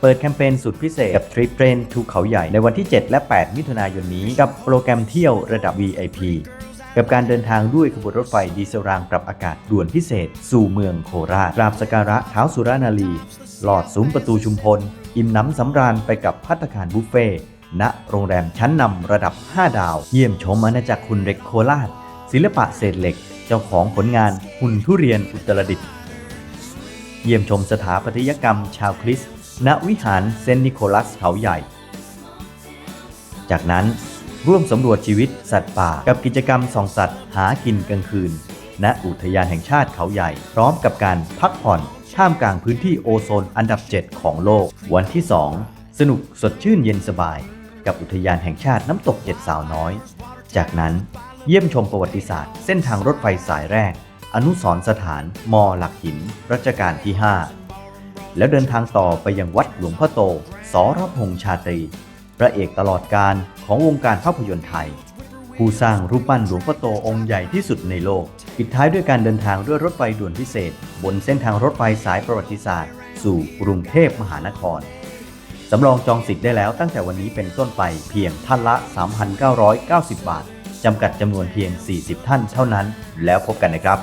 เปิดแคมเปญสุดพิเศษกับทริปเทรนทูเขาใหญ่ในวันที่ 7 และ 8 มิถุนายนนี้กับโปรแกรมเที่ยวระดับ VIP กับการเดินทางด้วยขบวนรถไฟดีเซลรางปรับอากาศด่วนพิเศษ สู่เมืองโคราชกราบสการะเท้าสุรานารีหลอดซุ้มประตูชุมพล อิ่มน้ำสำราญไปกับพัตตาคารบุฟเฟ่ณโรงแรมชั้นนำระดับ 5 ดาว เยี่ยมชมอาณาจักรคุณเหล็กโคราช ศิลปะเศษเหล็ก เจ้าของผลงานหุ่นทุเรียนอุตรดิตถ์เยี่ยมชมสถาปัตยกรรมชาวคริสต์ ณวิหารเซนต์นิโคลัสเขาใหญ่ จากนั้นร่วมสำรวจชีวิตสัตว์ป่ากับกิจกรรมส่องสัตว์หากินกลางคืน ณอุทยานแห่งชาติเขาใหญ่ พร้อมกับการพักผ่อนท่ามกลางพื้นที่โอโซนอันดับ 7 ของโลก วันที่ 2 สนุกสดชื่นเย็นสบาย กับอุทยานแห่งชาติน้ำตกเจ็ดสาวน้อย จากนั้นเยี่ยมชมประวัติศาสตร์เส้นทางรถไฟสายแรก อนุสรสถาน มอหลักหิน รัชกาลที่ 5 แล้วเดินทางต่อไปยังวัดหลวงพ่อโตสรพงษ์ชาตรี พระเอกตลอดการของวงการภาพยนตร์ไทย ผู้สร้างรูปปั้นหลวงพ่อโตองค์ใหญ่ที่สุดในโลก ปิดท้ายด้วยการเดินทางด้วยรถไฟด่วนพิเศษ บนเส้นทางรถไฟสายประวัติศาสตร์ สู่กรุงเทพมหานครสำรองจองสิทธิ์ได้แล้วตั้งแต่วันนี้เป็นต้นไปเพียงท่านละ 3,990 บาท จำกัดจำนวนเพียง 40 ท่านเท่านั้น แล้วพบกันนะครับ